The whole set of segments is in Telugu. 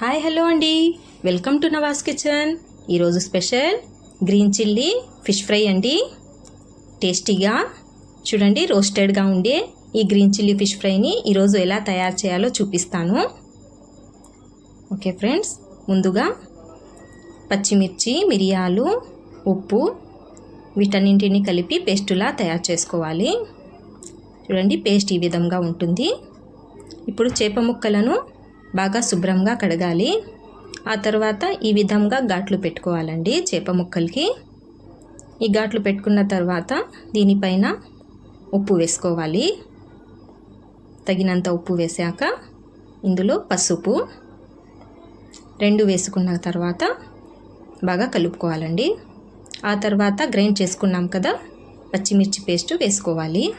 హాయ్ హలో అండి. Welcome to Navas kitchen. ఈరోజు special green chilli fish fry అండి. టేస్టీగా చూడండి రోస్టెడ్గా ఉండే ఈ గ్రీన్ చిల్లీ ఫిష్ ఫ్రైని ఈరోజు ఎలా తయారు చేయాలో చూపిస్తాను. ఓకే ఫ్రెండ్స్ ముందుగా పచ్చిమిర్చి మిరియాలు ఉప్పు వీటన్నింటిని కలిపి పేస్టులా తయారు చేసుకోవాలి. చూడండి పేస్ట్ ఈ విధంగా ఉంటుంది. ఇప్పుడు చేప ముక్కలను బాగా శుభ్రంగా కడగాలి. ఆ తర్వాత ఈ విధంగా ఘాట్లు పెట్టుకోవాలండి చేప ముక్కలకి. ఈ ఘాట్లు పెట్టుకున్న తర్వాత దీనిపైన ఉప్పు వేసుకోవాలి. తగినంత ఉప్పు వేసాక ఇందులో పసుపు రెండు వేసుకున్న తర్వాత బాగా కలుపుకోవాలండి. ఆ తర్వాత గ్రైండ్ చేసుకున్నాం కదా పచ్చిమిర్చి పేస్ట్ వేసుకోవాలి.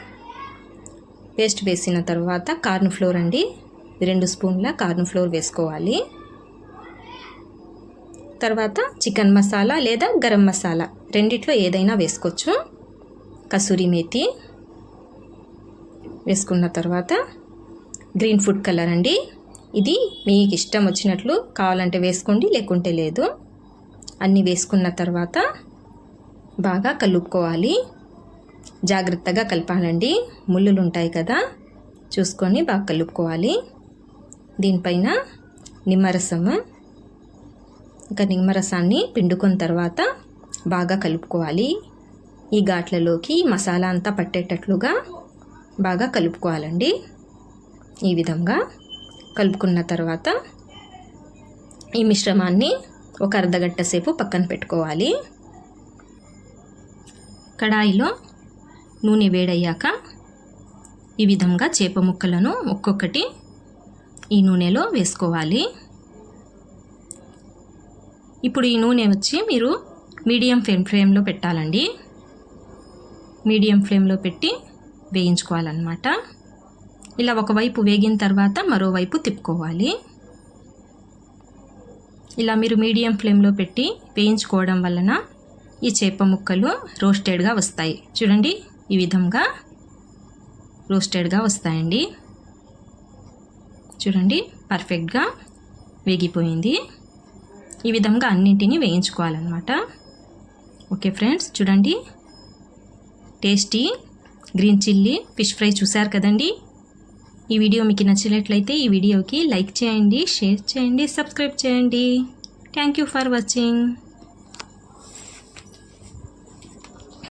పేస్ట్ వేసిన తర్వాత కార్న్ ఫ్లోర్ అండి. రెండు స్పూన్ల కార్న్ ఫ్లోర్ వేసుకోవాలి. తర్వాత చికెన్ మసాలా లేదా గరం మసాలా రెండిట్లో ఏదైనా వేసుకోవచ్చు. కసూరి మేతి వేసుకున్న తర్వాత గ్రీన్ ఫుడ్ కలర్ అండి. ఇది మీకు ఇష్టం వచ్చినట్లు కావాలంటే వేసుకోండి లేకుంటే లేదు. అన్నీ వేసుకున్న తర్వాత బాగా కలుపుకోవాలి. జాగ్రత్తగా కలపాలండి. ముళ్ళులు ఉంటాయి కదా చూసుకొని బాగా కలుపుకోవాలి. దీనిపైన నిమ్మరసము. ఇంకా నిమ్మరసాన్ని పిండుకున్న తర్వాత బాగా కలుపుకోవాలి. ఈ ఘాట్లలోకి మసాలా అంతా పట్టేటట్లుగా బాగా కలుపుకోవాలండి. ఈ విధంగా కలుపుకున్న తర్వాత ఈ మిశ్రమాన్ని ఒక అర్ధగంట సేపు పక్కన పెట్టుకోవాలి. కడాయిలో నూనె వేడయ్యాక ఈ విధంగా చేప ముక్కలను ఒక్కొక్కటి ఈ నూనెలో వేసుకోవాలి. ఇప్పుడు ఈ నూనె వచ్చి మీరు మీడియం ఫ్లేమ్ ఫ్లేమ్లో పెట్టాలండి. మీడియం ఫ్లేమ్లో పెట్టి వేయించుకోవాలన్నమాట. ఇలా ఒకవైపు వేగిన తర్వాత మరోవైపు తిప్పుకోవాలి. ఇలా మీరు మీడియం ఫ్లేమ్లో పెట్టి వేయించుకోవడం వలన ఈ చేప ముక్కలు రోస్టెడ్గా వస్తాయి. చూడండి ఈ విధంగా రోస్టెడ్గా వస్తాయండి. చూడండి పర్ఫెక్ట్గా వేగిపోయింది. ఈ విధంగా అన్నింటినీ వేయించుకోవాలన్నమాట. ఓకే ఫ్రెండ్స్ చూడండి. Tasty green chilli fish fry చూశారు కదండి? ఈ వీడియో మీకు నచ్చినట్లయితే ఈ వీడియోకి లైక్ చేయండి షేర్ చేయండి సబ్స్క్రైబ్ చేయండి. Thank you for watching